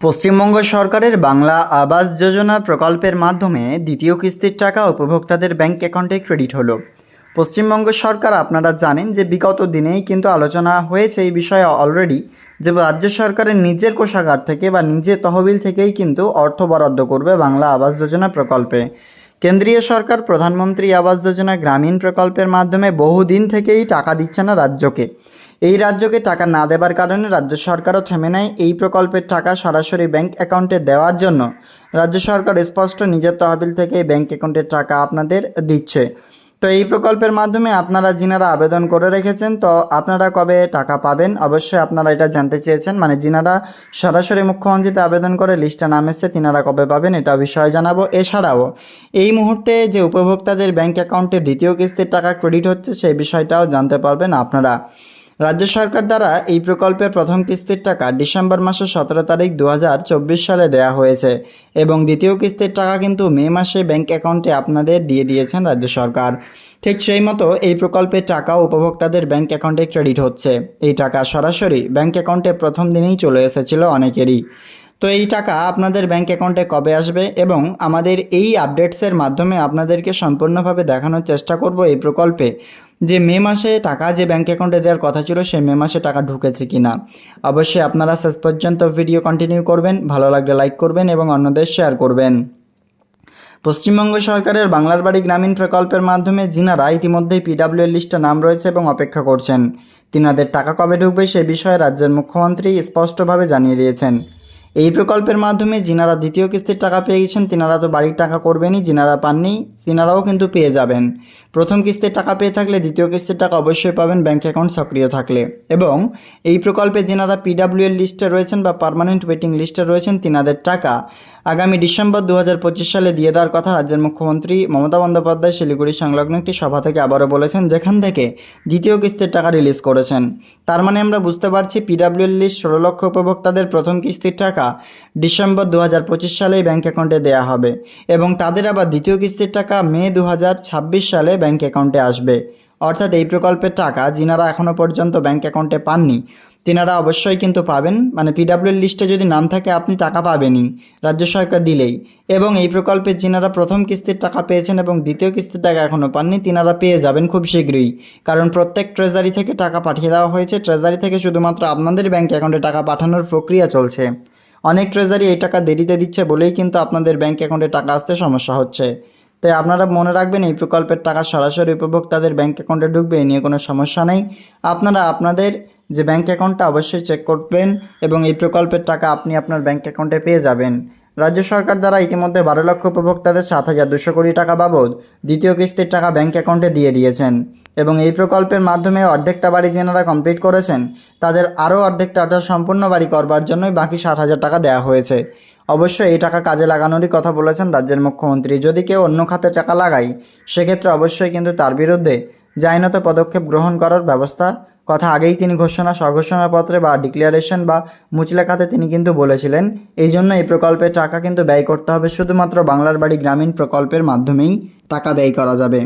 পশ্চিমবঙ্গ সরকারের বাংলা আবাস যোজনা প্রকল্পের মাধ্যমে দ্বিতীয় কিস্তির টাকা উপভোক্তাদের ব্যাংক অ্যাকাউন্টে ক্রেডিট হলো। পশ্চিমবঙ্গ সরকার, আপনারা জানেন যে বিগত দিনেই কিন্তু আলোচনা হয়েছে এই বিষয়ে অলরেডি যে রাজ্য সরকারের নিজের কোষাগার থেকে বা নিজের তহবিল থেকেই কিন্তু অর্থ বরাদ্দ করবে বাংলা আবাস যোজনা প্রকল্পে। কেন্দ্রীয় সরকার, প্রধানমন্ত্রী আবাস যোজনা গ্রামীণ প্রকল্পের মাধ্যমে বহুদিন থেকেই টাকা দিচ্ছে না রাজ্যকে। এই রাজ্যকে টাকা না দেবার কারণে রাজ্য সরকারও থেমে নেয় এই প্রকল্পের টাকা সরাসরি ব্যাংক অ্যাকাউন্টে দেওয়ার জন্য। রাজ্য সরকার স্পষ্ট নিজের তহবিল থেকে ব্যাংক অ্যাকাউন্টের টাকা আপনাদের দিচ্ছে। তো এই প্রকল্পের মাধ্যমে আপনারা যিনারা আবেদন করে রেখেছেন, তো আপনারা কবে টাকা পাবেন? অবশ্যই আপনারা এটা জানতে চেয়েছেন। মানে যিনারা সরাসরি মুখ্যমন্ত্রীতে আবেদন করে লিস্টে নাম এসছে, তিনারা কবে পাবেন এটা বিষয়ে জানাব। এছাড়াও, এই মুহূর্তে যে উপভোক্তাদের ব্যাংক অ্যাকাউন্টে দ্বিতীয় কিস্তির টাকা ক্রেডিট হচ্ছে, সেই বিষয়টাও জানতে পারবেন আপনারা। রাজ্য সরকার দ্বারা এই প্রকল্পের প্রথম কিস্তির টাকা ডিসেম্বর মাসের সতেরো তারিখ দু হাজার চব্বিশ সালে দেওয়া হয়েছে এবং দ্বিতীয় কিস্তির টাকা কিন্তু মে মাসে ব্যাংক অ্যাকাউন্টে আপনাদের দিয়ে দিয়েছেন রাজ্য সরকার। ঠিক সেই মতো এই প্রকল্পের টাকাও উপভোক্তাদের ব্যাংক অ্যাকাউন্টে ক্রেডিট হচ্ছে। এই টাকা সরাসরি ব্যাংক অ্যাকাউন্টে প্রথম দিনেই চলে এসেছিল অনেকেরই। তো এই টাকা আপনাদের ব্যাংক অ্যাকাউন্টে কবে আসবে এবং আমাদের এই আপডেটসের মাধ্যমে আপনাদেরকে সম্পূর্ণভাবে দেখানোর চেষ্টা করব এই প্রকল্পে। যে মে মাসে টাকা যে ব্যাংক অ্যাকাউন্টে দেওয়ার কথা ছিল, সেই মে মাসে টাকা ঢুকেছে কি না অবশ্যই আপনারা শেষ পর্যন্ত ভিডিও কন্টিনিউ করবেন, ভালো লাগলে লাইক করবেন এবং অন্যদের শেয়ার করবেন। পশ্চিমবঙ্গ সরকারের বাংলার বাড়ি গ্রামীণ প্রকল্পের মাধ্যমে যিনারা ইতিমধ্যেই পিডাব্লিউ লিস্টে নাম রয়েছে এবং অপেক্ষা করছেন। তিনাদের টাকা কবে ঢুকবে, সে বিষয়ে রাজ্যের মুখ্যমন্ত্রী স্পষ্টভাবে জানিয়ে দিয়েছেন। এই প্রকল্পের মাধ্যমে যিনারা দ্বিতীয় কিস্তির টাকা পেয়ে গেছেন, তিনারা তো বাড়ির টাকা করবেনই, যিনারা পাননি, তিনারাও কিন্তু পেয়ে যাবেন। প্রথম কিস্তির টাকা পেয়ে থাকলে দ্বিতীয় কিস্তির টাকা অবশ্যই পাবেন ব্যাঙ্ক অ্যাকাউন্ট সক্রিয় থাকলে। এবং এই প্রকল্পে যিনারা পিডাব্লিউ এর লিস্টে রয়েছেন বা পার্মানেন্ট ওয়েটিং লিস্টে রয়েছেন, তিনাদের টাকা আগামী ডিসেম্বর দু হাজার পঁচিশ সালে দিয়ে দেওয়ার কথা রাজ্যের মুখ্যমন্ত্রী মমতা বন্দ্যোপাধ্যায় শিলিগুড়ি সংলগ্ন একটি সভা থেকে আবারও বলেছেন, যেখান থেকে দ্বিতীয় কিস্তির টাকা রিলিজ করেছেন। তার মানে আমরা বুঝতে পারছি পিডাব্লিউ এর লিস্ট ষোলো লক্ষ উপভোক্তাদের প্রথম কিস্তির টাকা ডিসেম্বর দু হাজার পঁচিশ সালেই ব্যাঙ্ক অ্যাকাউন্টে দেওয়া হবে এবং তাদের আবার দ্বিতীয় কিস্তির টাকা মে দু হাজার ছাব্বিশ সালে ব্যাঙ্ক অ্যাকাউন্টে আসবে। অর্থাৎ এই প্রকল্পের টাকা যিনারা এখনও পর্যন্ত ব্যাঙ্ক অ্যাকাউন্টে পাননি, তিনারা অবশ্যই কিন্তু পাবেন। মানে পিডাব্লিউর লিস্টে যদি নাম থাকে, আপনি টাকা পাবেনই, রাজ্য সরকার দিলেই। এবং এই প্রকল্পে যিনারা প্রথম কিস্তির টাকা পেয়েছেন এবং দ্বিতীয় কিস্তির টাকা এখনও পাননি, তিনারা পেয়ে যাবেন খুব শীঘ্রই। কারণ প্রত্যেক ট্রেজারি থেকে টাকা পাঠিয়ে দেওয়া হয়েছে। ট্রেজারি থেকে শুধুমাত্র আপনাদের ব্যাঙ্ক অ্যাকাউন্টে টাকা পাঠানোর প্রক্রিয়া চলছে। অনেক ট্রেজারি এই টাকা দেরিতে দিচ্ছে বলেই কিন্তু আপনাদের ব্যাঙ্ক অ্যাকাউন্টে টাকা আসতে সমস্যা হচ্ছে। তাই আপনারা মনে রাখবেন এই প্রকল্পের টাকা সরাসরি উপভোক্তাদের ব্যাঙ্ক অ্যাকাউন্টে ঢুকবে, এ নিয়ে কোনো সমস্যা নেই। আপনারা আপনাদের যে ব্যাঙ্ক অ্যাকাউন্টটা অবশ্যই চেক করবেন এবং এই প্রকল্পের টাকা আপনি আপনার ব্যাঙ্ক অ্যাকাউন্টে পেয়ে যাবেন। রাজ্য সরকার দ্বারা ইতিমধ্যে বারো লক্ষ উপভোক্তাদের সাত হাজার দুশো কোটি টাকা বাবদ দ্বিতীয় কিস্তির টাকা ব্যাংক অ্যাকাউন্টে দিয়ে দিয়েছেন এবং এই প্রকল্পের মাধ্যমে অর্ধেকটা বাড়ি যেনারা কমপ্লিট করেছেন, তাদের আরও অর্ধেকটা অর্থাৎ সম্পূর্ণ বাড়ি করবার জন্যই বাকি ষাট হাজার টাকা দেওয়া হয়েছে। অবশ্যই এই টাকা কাজে লাগানোরই কথা বলেছেন রাজ্যের মুখ্যমন্ত্রী। যদি কেউ অন্য খাতে টাকা লাগায়, সেক্ষেত্রে অবশ্যই কিন্তু তার বিরুদ্ধে যে আইনত পদক্ষেপ গ্রহণ করার ব্যবস্থা কথা আগেই তিনি ঘোষণা স্বঘোষণাপত্রে বা ডিক্লারেশন বা মুচলেখাতে তিনি কিন্তু বলেছিলেন। এই জন্য এই প্রকল্পের টাকা কিন্তু ব্যয় করতে হবে, শুধুমাত্র বাংলার বাড়ি গ্রামীণ প্রকল্পের মাধ্যমেই টাকা ব্যয় করা যাবে।